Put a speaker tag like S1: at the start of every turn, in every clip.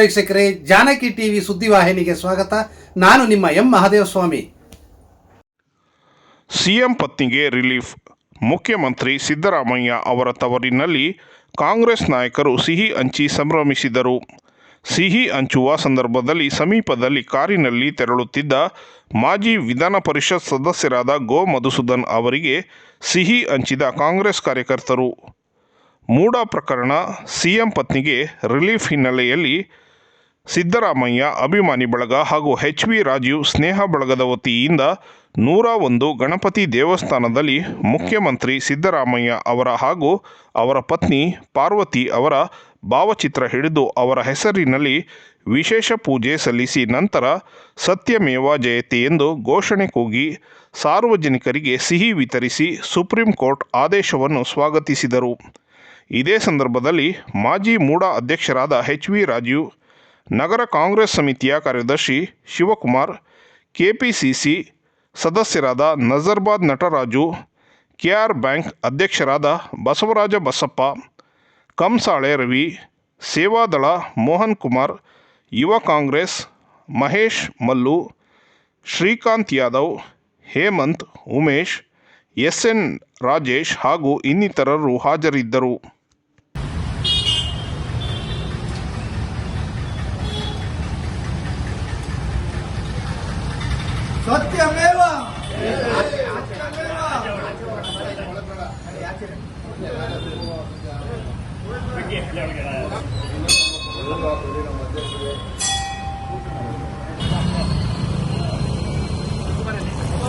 S1: ವೀಕ್ಷಕರೇ, ಜಾನಕಿ ಟಿವಿ ಸುದ್ದಿವಾಹಿನಿಗೆ ಸ್ವಾಗತ. ನಾನು ನಿಮ್ಮ ಎಂ ಮಹಾದೇವಸ್ವಾಮಿ.
S2: ಸಿಎಂ ಪತ್ನಿಗೆ ರಿಲೀಫ್. ಮುಖ್ಯಮಂತ್ರಿ ಸಿದ್ದರಾಮಯ್ಯ ಅವರ ತವರಿನಲ್ಲಿ ಕಾಂಗ್ರೆಸ್ ನಾಯಕರು ಸಿಹಿ ಹಂಚಿ ಸಂಭ್ರಮಿಸಿದರು. ಸಿಹಿ ಹಂಚುವ ಸಂದರ್ಭದಲ್ಲಿ ಸಮೀಪದಲ್ಲಿ ಕಾರಿನಲ್ಲಿ ತೆರಳುತ್ತಿದ್ದ ಮಾಜಿ ವಿಧಾನ ಪರಿಷತ್ ಸದಸ್ಯರಾದ ಗೋ ಮಧುಸೂದನ್ ಅವರಿಗೆ ಸಿಹಿ ಹಂಚಿದ ಕಾಂಗ್ರೆಸ್ ಕಾರ್ಯಕರ್ತರು. ಮೂಡ ಪ್ರಕರಣ ಸಿಎಂ ಪತ್ನಿಗೆ ರಿಲೀಫ್ ಹಿನ್ನೆಲೆಯಲ್ಲಿ ಸಿದ್ದರಾಮಯ್ಯ ಅಭಿಮಾನಿ ಬಳಗ ಹಾಗೂ ಎಚ್ ವಿ ರಾಜೀವ್ ಸ್ನೇಹ ಬಳಗದ ವತಿಯಿಂದ ನೂರ ಒಂದು ಗಣಪತಿ ದೇವಸ್ಥಾನದಲ್ಲಿ ಮುಖ್ಯಮಂತ್ರಿ ಸಿದ್ದರಾಮಯ್ಯ ಅವರ ಹಾಗೂ ಅವರ ಪತ್ನಿ ಪಾರ್ವತಿ ಅವರ ಭಾವಚಿತ್ರ ಹಿಡಿದು ಅವರ ಹೆಸರಿನಲ್ಲಿ ವಿಶೇಷ ಪೂಜೆ ಸಲ್ಲಿಸಿ ನಂತರ ಸತ್ಯಮೇವ ಜಯತಿ ಎಂದು ಘೋಷಣೆ ಕೂಗಿ ಸಾರ್ವಜನಿಕರಿಗೆ ಸಿಹಿ ವಿತರಿಸಿ ಸುಪ್ರೀಂ ಕೋರ್ಟ್ ಆದೇಶವನ್ನು ಸ್ವಾಗತಿಸಿದರು. ಇದೇ ಸಂದರ್ಭದಲ್ಲಿ ಮಾಜಿ ಮೂಡ ಅಧ್ಯಕ್ಷರಾದ ಎಚ್ ವಿ ರಾಜೀವ್ ನಗರ ಕಾಂಗ್ರೆಸ್ ಸಮಿತಿಯ ಕಾರ್ಯದರ್ಶಿ ಶಿವಕುಮಾರ್, ಕೆಪಿಸಿಸಿ ಸದಸ್ಯರಾದ ನಜರ್ಬಾದ್ ನಟರಾಜು, ಕೆಆರ್ ಬ್ಯಾಂಕ್ ಅಧ್ಯಕ್ಷರಾದ ಬಸವರಾಜ ಬಸಪ್ಪ, ಕಂಸಾಳೆ ರವಿ, ಸೇವಾದಳ ಮೋಹನ್ ಕುಮಾರ್, ಯುವ Congress Mahesh Mallu, Srikanth Yadav, Hemanth Umesh S N Rajesh ಹಾಗೂ ಇನ್ನಿತರರು ಹಾಜರಿದ್ದರು.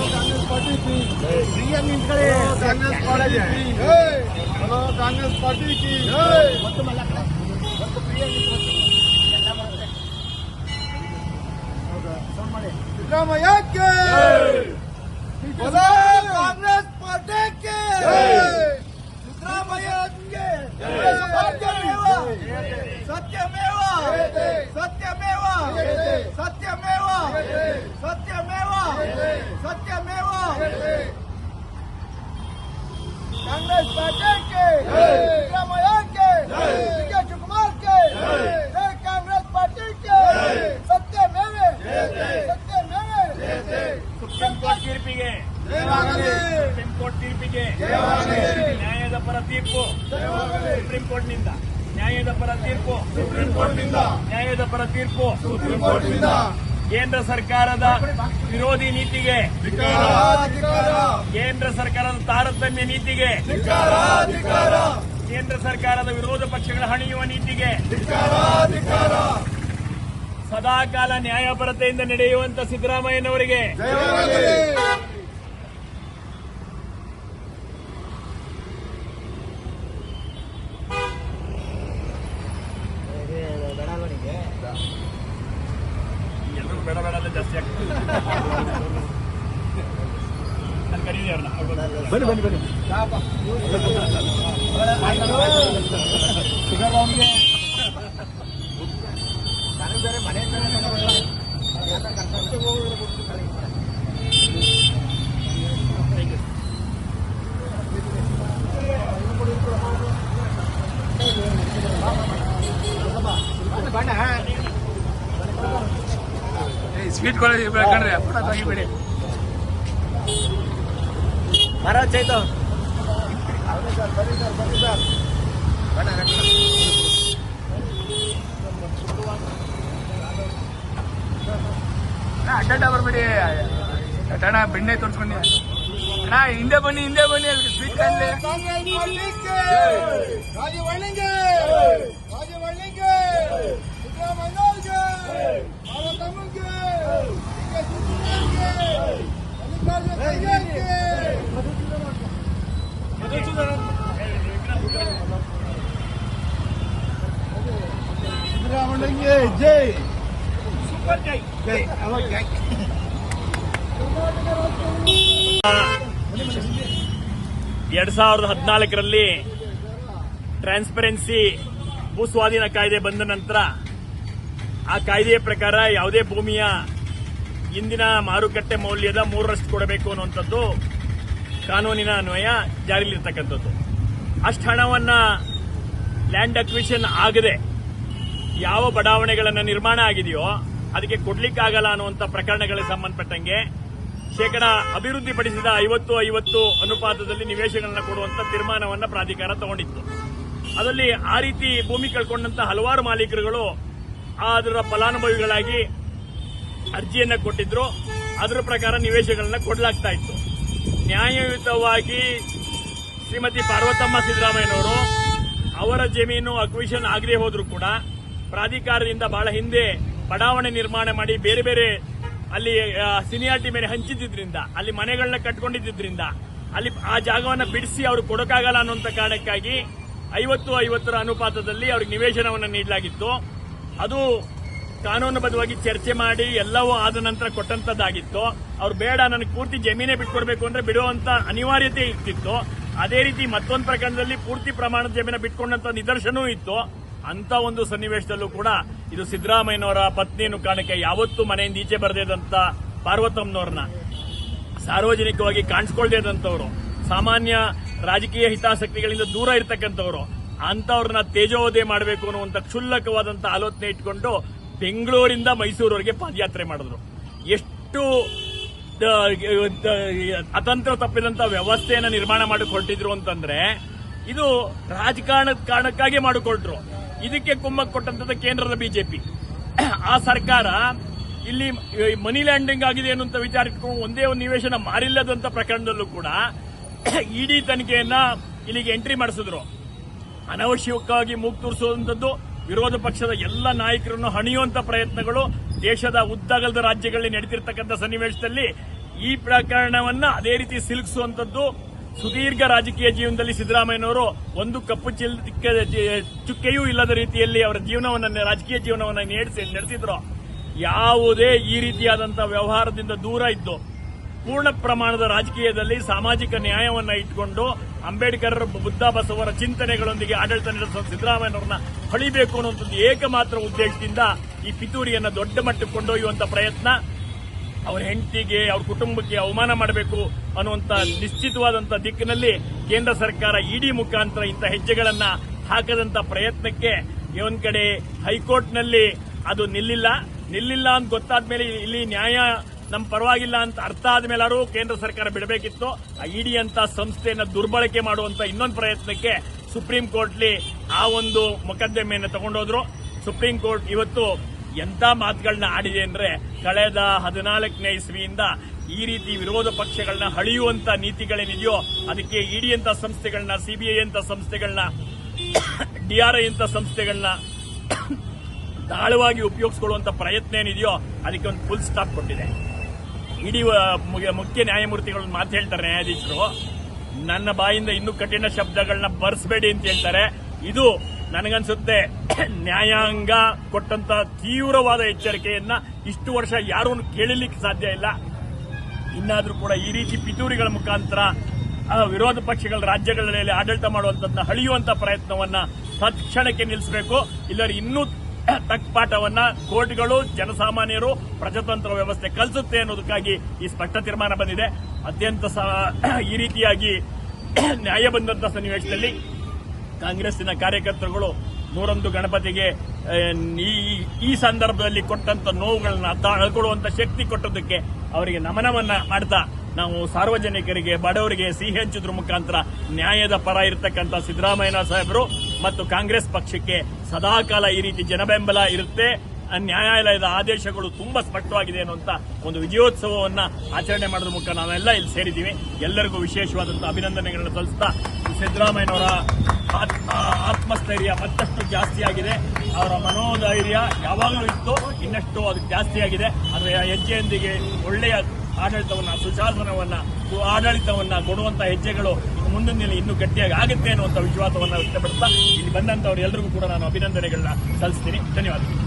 S3: కాంగ్రెస్ పార్టీ హలో కాంగ్రెస్ పార్టీకి మొత్తం
S4: సిద్ధరామయ్యకి ಕೋರ್ಟ್ ತೀರ್ಪಿಗೆ. ಸುಪ್ರೀಂ ಕೋರ್ಟ್ ತೀರ್ಪಿಗೆ. ನ್ಯಾಯದ ಪರ ತೀರ್ಪು. ಸುಪ್ರೀಂ ಕೋರ್ಟ್ನಿಂದ ನ್ಯಾಯದ ಪರ ತೀರ್ಪು.
S3: ಸುಪ್ರೀಂ ಕೋರ್ಟ್ನಿಂದ
S4: ನ್ಯಾಯದ ಪರ ತೀರ್ಪು.
S3: ಸುಪ್ರೀಂ ಕೋರ್ಟ್ನಿಂದ
S4: ಕೇಂದ್ರ ಸರ್ಕಾರದ ವಿರೋಧಿ ನೀತಿಗೆ. ಕೇಂದ್ರ ಸರ್ಕಾರದ ತಾರತಮ್ಯ ನೀತಿಗೆ. ಕೇಂದ್ರ ಸರ್ಕಾರದ ವಿರೋಧ ಪಕ್ಷಗಳ ಹಣಿಯುವ ನೀತಿಗೆ. ಸದಾಕಾಲ ನ್ಯಾಯಪರತೆಯಿಂದ ನಡೆಯುವಂತ ಸಿದ್ದರಾಮಯ್ಯನವರಿಗೆ.
S3: ಬೆಳವಣಿಗೆ
S4: ಎಲ್ಲರೂ ಬೇಡ ಬೇಡ ಅಂತ ಜಾಸ್ತಿ ಆಗ್ತದೆ. ನಾನು ಕರೀರಿ ಅವ್ರನ್ನ. ಬನ್ನಿ ಬನ್ನಿ ಬನ್ನಿ. ಸ್ವೀಟ್ ಕೊಡೋದು ಬೇಕಂದ್ರೆ ಫೋಟೋ ತೆಗಿಬೇಡಿ ಮಹಾರಾಜ್ ಚೈತವ್ ಅಡ್ಡಾಡ ಬರ್ಬೇಡಿ. ಅಣ್ಣ ಬೆಣ್ಣೆ ತೋರಿಸ್ಕೊಂಡು. ಅಣ್ಣ ಹಿಂದೆ ಬನ್ನಿ ಹಿಂದೆ ಬನ್ನಿ ಅಲ್ಲಿ ಸ್ವೀಟ್ ಕಾಣಲಿ ಎರಡ್ ಸಾವಿರದ ಹದಿನಾಲ್ಕರಲ್ಲಿ ಟ್ರಾನ್ಸ್ಪರೆನ್ಸಿ ಭೂಸ್ವಾಧೀನ ಕಾಯ್ದೆ ಬಂದ ನಂತರ ಆ ಕಾಯ್ದೆಯ ಪ್ರಕಾರ ಯಾವುದೇ ಭೂಮಿಯ ಇಂದಿನ ಮಾರುಕಟ್ಟೆ ಮೌಲ್ಯದ ಮೂರರಷ್ಟು ಕೊಡಬೇಕು ಅನ್ನುವಂಥದ್ದು ಕಾನೂನಿನ ಅನ್ವಯ ಜಾರಿಲಿರ್ತಕ್ಕಂಥದ್ದು ಅಷ್ಟು ಹಣವನ್ನ ಲ್ಯಾಂಡ್ ಅಕ್ವಿಷನ್ ಆಗದೆ ಯಾವ ಬಡಾವಣೆಗಳನ್ನು ನಿರ್ಮಾಣ ಆಗಿದೆಯೋ ಅದಕ್ಕೆ ಕೊಡ್ಲಿಕ್ಕಾಗಲ್ಲ ಅನ್ನುವಂಥ ಪ್ರಕರಣಗಳಿಗೆ ಸಂಬಂಧಪಟ್ಟಂಗೆ ಶೇಕಡ ಅಭಿವೃದ್ಧಿಪಡಿಸಿದ ಐವತ್ತು ಐವತ್ತು ಅನುಪಾತದಲ್ಲಿ ನಿವೇಶಗಳನ್ನು ಕೊಡುವಂತ ತೀರ್ಮಾನವನ್ನು ಪ್ರಾಧಿಕಾರ ತಗೊಂಡಿತ್ತು. ಅದರಲ್ಲಿ ಆ ರೀತಿ ಭೂಮಿ ಕಳ್ಕೊಂಡಂತ ಹಲವಾರು ಮಾಲೀಕರುಗಳು ಅದರ ಫಲಾನುಭವಿಗಳಾಗಿ ಅರ್ಜಿಯನ್ನ ಕೊಟ್ಟಿದ್ರು. ಅದರ ಪ್ರಕಾರ ನಿವೇಶನಗಳನ್ನ ಕೊಡಲಾಗ್ತಾ ಇತ್ತು. ನ್ಯಾಯಯುತವಾಗಿ ಶ್ರೀಮತಿ ಪಾರ್ವತಮ್ಮ ಸಿದ್ದರಾಮಯ್ಯನವರು ಅವರ ಜಮೀನು ಅಕ್ವಿಷನ್ ಆಗದೆ ಹೋದ್ರೂ ಕೂಡ ಪ್ರಾಧಿಕಾರದಿಂದ ಬಹಳ ಹಿಂದೆ ಬಡಾವಣೆ ನಿರ್ಮಾಣ ಮಾಡಿ ಬೇರೆ ಬೇರೆ ಅಲ್ಲಿ ಸಿನಿಯಾರಿಟಿ ಮೇಲೆ ಹಂಚಿದ್ದರಿಂದ ಅಲ್ಲಿ ಮನೆಗಳನ್ನ ಕಟ್ಕೊಂಡಿದ್ದರಿಂದ ಅಲ್ಲಿ ಆ ಜಾಗವನ್ನು ಬಿಡಿಸಿ ಅವರು ಕೊಡೋಕ್ಕಾಗಲ್ಲ ಅನ್ನುವಂತ ಕಾರಣಕ್ಕಾಗಿ ಐವತ್ತು ಐವತ್ತರ ಅನುಪಾತದಲ್ಲಿ ಅವ್ರಿಗೆ ನಿವೇಶನವನ್ನು ನೀಡಲಾಗಿತ್ತು. ಅದು ಕಾನೂನುಬದ್ಧವಾಗಿ ಚರ್ಚೆ ಮಾಡಿ ಎಲ್ಲವೂ ಆದ ನಂತರ ಕೊಟ್ಟಂತದ್ದಾಗಿತ್ತು. ಅವ್ರು ಬೇಡ, ನನಗೆ ಪೂರ್ತಿ ಜಮೀನೇ ಬಿಟ್ಕೊಡ್ಬೇಕು ಅಂದ್ರೆ ಬಿಡುವಂತ ಅನಿವಾರ್ಯತೆ ಇರ್ತಿತ್ತು. ಅದೇ ರೀತಿ ಮತ್ತೊಂದು ಪ್ರಕರಣದಲ್ಲಿ ಪೂರ್ತಿ ಪ್ರಮಾಣದ ಜಮೀನ ಬಿಟ್ಕೊಂಡಂತ ನಿದರ್ಶನವೂ ಇತ್ತು. ಅಂತ ಒಂದು ಸನ್ನಿವೇಶದಲ್ಲೂ ಕೂಡ ಇದು ಸಿದ್ದರಾಮಯ್ಯನವರ ಪತ್ನಿಯನ್ನು ಕಾರಣಕ್ಕೆ ಯಾವತ್ತೂ ಮನೆಯಿಂದ ಈಚೆ ಬರದೇದಂತ ಪಾರ್ವತಮ್ಮನವ್ರನ್ನ. ಸಾರ್ವಜನಿಕವಾಗಿ ಕಾಣಿಸ್ಕೊಳ್ದೇದಂತವ್ರು ಸಾಮಾನ್ಯ ರಾಜಕೀಯ ಹಿತಾಸಕ್ತಿಗಳಿಂದ ದೂರ ಇರ್ತಕ್ಕಂಥವ್ರು. ಅಂತವ್ರನ್ನ ತೇಜೋವಧೆ ಮಾಡಬೇಕು ಅನ್ನುವಂತ ಕ್ಷುಲ್ಲಕವಾದಂಥ ಆಲೋಚನೆ ಇಟ್ಕೊಂಡು ಬೆಂಗಳೂರಿಂದ ಮೈಸೂರವರೆಗೆ ಪಾದಯಾತ್ರೆ ಮಾಡಿದ್ರು. ಎಷ್ಟು ಅತಂತ್ರ ತಪ್ಪಿದಂತ ವ್ಯವಸ್ಥೆಯನ್ನು ನಿರ್ಮಾಣ ಮಾಡಿಕೊಟ್ಟಿದ್ರು ಅಂತಂದ್ರೆ, ಇದು ರಾಜಕಾರಣದ ಕಾರಣಕ್ಕಾಗಿ ಮಾಡಿಕೊಟ್ರು. ಇದಕ್ಕೆ ಕುಮ್ಮಕ್ ಕೊಟ್ಟಂತದ ಕೇಂದ್ರದ ಬಿಜೆಪಿ. ಆ ಸರ್ಕಾರ ಇಲ್ಲಿ ಮನಿ ಲ್ಯಾಂಡಿಂಗ್ ಆಗಿದೆ ಅನ್ನುವಂತ ವಿಚಾರ ಇಟ್ಕೊಂಡು ಒಂದೇ ಒಂದು ನಿವೇಶನ ಮಾರಿಲ್ಲದಂತ ಪ್ರಕರಣದಲ್ಲೂ ಕೂಡ ಇಡಿ ತನಿಖೆಯನ್ನ ಇಲ್ಲಿಗೆ ಎಂಟ್ರಿ ಮಾಡಿಸಿದ್ರು. ಅನವಶ್ಯಕವಾಗಿ ಮೂಗ್ ತೂರಿಸುವಂತದ್ದು ವಿರೋಧ ಪಕ್ಷದ ಎಲ್ಲ ನಾಯಕರನ್ನು ಹಣಿಯುವಂತ ಪ್ರಯತ್ನಗಳು ದೇಶದ ಉದ್ದಗಲದ ರಾಜ್ಯಗಳಲ್ಲಿ ನಡೆದಿರತಕ್ಕಂಥ ಸನ್ನಿವೇಶದಲ್ಲಿ ಈ ಪ್ರಕರಣವನ್ನ ಅದೇ ರೀತಿ ಸಿಲುಕಿಸುವಂತದ್ದು ಸುದೀರ್ಘ ರಾಜಕೀಯ ಜೀವನದಲ್ಲಿ ಸಿದ್ದರಾಮಯ್ಯನವರು ಒಂದು ಕಪ್ಪು ಚಿಲ್ ಚುಕ್ಕೆಯೂ ಇಲ್ಲದ ರೀತಿಯಲ್ಲಿ ಅವರ ಜೀವನವನ್ನ, ರಾಜಕೀಯ ಜೀವನವನ್ನ ನಡೆಸಿ, ನಡೆಸಿದ್ರು. ಯಾವುದೇ ಈ ರೀತಿಯಾದಂತಹ ವ್ಯವಹಾರದಿಂದ ದೂರ ಇದ್ದು, ಪೂರ್ಣ ಪ್ರಮಾಣದ ರಾಜಕೀಯದಲ್ಲಿ ಸಾಮಾಜಿಕ ನ್ಯಾಯವನ್ನ ಇಟ್ಕೊಂಡು ಅಂಬೇಡ್ಕರ್ ಬುದ್ಧ ಬಸವರ ಚಿಂತನೆಗಳೊಂದಿಗೆ ಆಡಳಿತ ನಡೆಸುವ ಸಿದ್ದರಾಮಯ್ಯನವರನ್ನ ಹೊಳಿಬೇಕು ಅನ್ನುವಂಥದ್ದು ಏಕಮಾತ್ರ ಉದ್ದೇಶದಿಂದ ಈ ಪಿತೂರಿಯನ್ನು ದೊಡ್ಡ ಮಟ್ಟಕ್ಕೆ ಕೊಂಡೊಯ್ಯುವಂತ ಪ್ರಯತ್ನ. ಅವರ ಹೆಂಡತಿಗೆ, ಅವ್ರ ಕುಟುಂಬಕ್ಕೆ ಅವಮಾನ ಮಾಡಬೇಕು ಅನ್ನುವಂಥ ನಿಶ್ಚಿತವಾದಂಥ ದಿಕ್ಕಿನಲ್ಲಿ ಕೇಂದ್ರ ಸರ್ಕಾರ ಇಡಿ ಮುಖಾಂತರ ಇಂಥ ಹೆಜ್ಜೆಗಳನ್ನ ಹಾಕದಂತ ಪ್ರಯತ್ನಕ್ಕೆ ಒಂದು ಕಡೆ ಹೈಕೋರ್ಟ್ನಲ್ಲಿ ಅದು ನಿಲ್ಲಿಲ್ಲ. ನಿಲ್ಲಿಲ್ಲ ಅಂತ ಗೊತ್ತಾದ ಮೇಲೆ ಇಲ್ಲಿ ನ್ಯಾಯ ನಮ್ಮ ಪರವಾಗಿಲ್ಲ ಅಂತ ಅರ್ಥ ಆದ್ಮೇಲಾರು ಕೇಂದ್ರ ಸರ್ಕಾರ ಬಿಡಬೇಕಿತ್ತು. ಆ ಇಡಿ ಅಂತ ಸಂಸ್ಥೆಯನ್ನ ದುರ್ಬಳಕೆ ಮಾಡುವಂತ ಇನ್ನೊಂದು ಪ್ರಯತ್ನಕ್ಕೆ ಸುಪ್ರೀಂ ಕೋರ್ಟ್ಲಿ ಆ ಒಂದು ಮೊಕದ್ದಮೆಯನ್ನು ತಗೊಂಡೋದ್ರು. ಸುಪ್ರೀಂ ಕೋರ್ಟ್ ಇವತ್ತು ಎಂತ ಮಾತುಗಳನ್ನ ಆಡಿದೆ ಅಂದ್ರೆ ಕಳೆದ ಹದಿನಾಲ್ಕನೇ ಇಸ್ವಿಯಿಂದ ಈ ರೀತಿ ವಿರೋಧ ಪಕ್ಷಗಳನ್ನ ಹಳಿಯುವಂತ ನೀತಿಗಳೇನಿದೆಯೋ ಅದಕ್ಕೆ ಇಡಿ ಅಂತ ಸಂಸ್ಥೆಗಳನ್ನ ಸಿಬಿಐ ಅಂತ ಸಂಸ್ಥೆಗಳನ್ನ ಡಿಆರ್ಐ ಅಂತ ಸಂಸ್ಥೆಗಳನ್ನ ದಾಳವಾಗಿ ಉಪಯೋಗಿಸಿಕೊಳ್ಳುವಂತ ಪ್ರಯತ್ನ ಏನಿದೆಯೋ ಅದಕ್ಕೆ ಒಂದು ಫುಲ್ ಸ್ಟಾಪ್ ಕೊಟ್ಟಿದೆ. ಇಡೀ ಮುಖ್ಯ ನ್ಯಾಯಮೂರ್ತಿಗಳು ಮಾತು ಹೇಳ್ತಾರೆ ನ್ಯಾಯಾಧೀಶರು. ನನ್ನ ಬಾಯಿಂದ ಇನ್ನೂ ಕಠಿಣ ಶಬ್ದಗಳನ್ನ ಬರ್ಸ್ಬೇಡಿ ಅಂತ ಹೇಳ್ತಾರೆ. ಇದು ನನಗನ್ಸುತ್ತೆ ನ್ಯಾಯಾಂಗ ಕೊಟ್ಟಂತ ತೀವ್ರವಾದ ಎಚ್ಚರಿಕೆಯನ್ನ ಇಷ್ಟು ವರ್ಷ ಯಾರೂ ಕೇಳಲಿಕ್ಕೆ ಸಾಧ್ಯ ಇಲ್ಲ. ಇನ್ನಾದ್ರೂ ಕೂಡ ಈ ರೀತಿ ಪಿತೂರಿಗಳ ಮುಖಾಂತರ ವಿರೋಧ ಪಕ್ಷಗಳ ರಾಜ್ಯಗಳಲ್ಲಿ ಆಡಳಿತ ಮಾಡುವಂತದನ್ನ ಹಳಿಯುವಂತ ಪ್ರಯತ್ನವನ್ನ ತತ್ಕ್ಷಣಕ್ಕೆ ನಿಲ್ಲಿಸಬೇಕು. ಇಲ್ಲರೂ ಇನ್ನೂ ತಕ್ಪಾಠವನ್ನ ಕೋರ್ಟ್ಗಳು ಜನಸಾಮಾನ್ಯರು ಪ್ರಜಾತಂತ್ರ ವ್ಯವಸ್ಥೆ ಕಲಿಸುತ್ತೆ ಅನ್ನೋದಕ್ಕಾಗಿ ಈ ಸ್ಪಷ್ಟ ತೀರ್ಮಾನ ಬಂದಿದೆ. ಅತ್ಯಂತ ಈ ರೀತಿಯಾಗಿ ನ್ಯಾಯ ಬಂದಂತ ಸನ್ನಿವೇಶದಲ್ಲಿ ಕಾಂಗ್ರೆಸ್ಸಿನ ಕಾರ್ಯಕರ್ತರುಗಳು ನೂರೊಂದು ಗಣಪತಿಗೆ ಈ- ಈ ಸಂದರ್ಭದಲ್ಲಿ ಕೊಟ್ಟಂತ ನೋವುಗಳನ್ನ ತಳ್ಕೊಳ್ಳುವಂತ ಶಕ್ತಿ ಕೊಟ್ಟದಕ್ಕೆ ಅವರಿಗೆ ನಮನವನ್ನ ಮಾಡ್ತಾ ನಾವು ಸಾರ್ವಜನಿಕರಿಗೆ, ಬಡವರಿಗೆ ಸಿಹಿ ಹಂಚುದ್ರ ಮುಖಾಂತರ ನ್ಯಾಯದ ಪರ ಇರತಕ್ಕಂಥ ಸಿದ್ದರಾಮಯ್ಯ ಸಾಹೇಬರು ಮತ್ತು ಕಾಂಗ್ರೆಸ್ ಪಕ್ಷಕ್ಕೆ ಸದಾಕಾಲ ಈ ರೀತಿ ಜನಬೆಂಬಲ ಇರುತ್ತೆ. ನ್ಯಾಯಾಲಯದ ಆದೇಶಗಳು ತುಂಬಾ ಸ್ಪಷ್ಟವಾಗಿದೆ ಅನ್ನುವಂತ ಒಂದು ವಿಜಯೋತ್ಸವವನ್ನ ಆಚರಣೆ ಮಾಡೋದ್ರ ಮೂಲಕ ನಾವೆಲ್ಲ ಇಲ್ಲಿ ಸೇರಿದ್ದೀವಿ. ಎಲ್ಲರಿಗೂ ವಿಶೇಷವಾದಂತಹ ಅಭಿನಂದನೆಗಳನ್ನು ಸಲ್ಲಿಸ್ತಾ ಸಿದ್ದರಾಮಯ್ಯನವರ ಆತ್ಮ ಆತ್ಮಸ್ಥೈರ್ಯ ಮತ್ತಷ್ಟು ಜಾಸ್ತಿ ಆಗಿದೆ. ಅವರ ಮನೋಧೈರ್ಯ ಯಾವಾಗಲೂ ಇತ್ತು, ಇನ್ನಷ್ಟು ಅದು ಜಾಸ್ತಿ ಆಗಿದೆ. ಅದರ ಹೆಜ್ಜೆಯೊಂದಿಗೆ ಒಳ್ಳೆಯ ಆಡಳಿತವನ್ನ, ಸುಶಾಸನವನ್ನ, ಆಡಳಿತವನ್ನ ಕೊಡುವಂತಹ ಹೆಜ್ಜೆಗಳು ಮುಂದಿನ ದಿನ ಇನ್ನೂ ಗಟ್ಟಿಯಾಗಿ ಆಗುತ್ತೆ ಅನ್ನುವಂಥ ವಿಶ್ವಾಸವನ್ನು ವ್ಯಕ್ತಪಡಿಸ್ತಾ ಇಲ್ಲಿ ಬಂದಂಥವ್ರು ಎಲ್ಲರಿಗೂ ಕೂಡ ನಾನು ಅಭಿನಂದನೆಗಳನ್ನ ಸಲ್ಲಿಸ್ತೀನಿ. ಧನ್ಯವಾದಗಳು.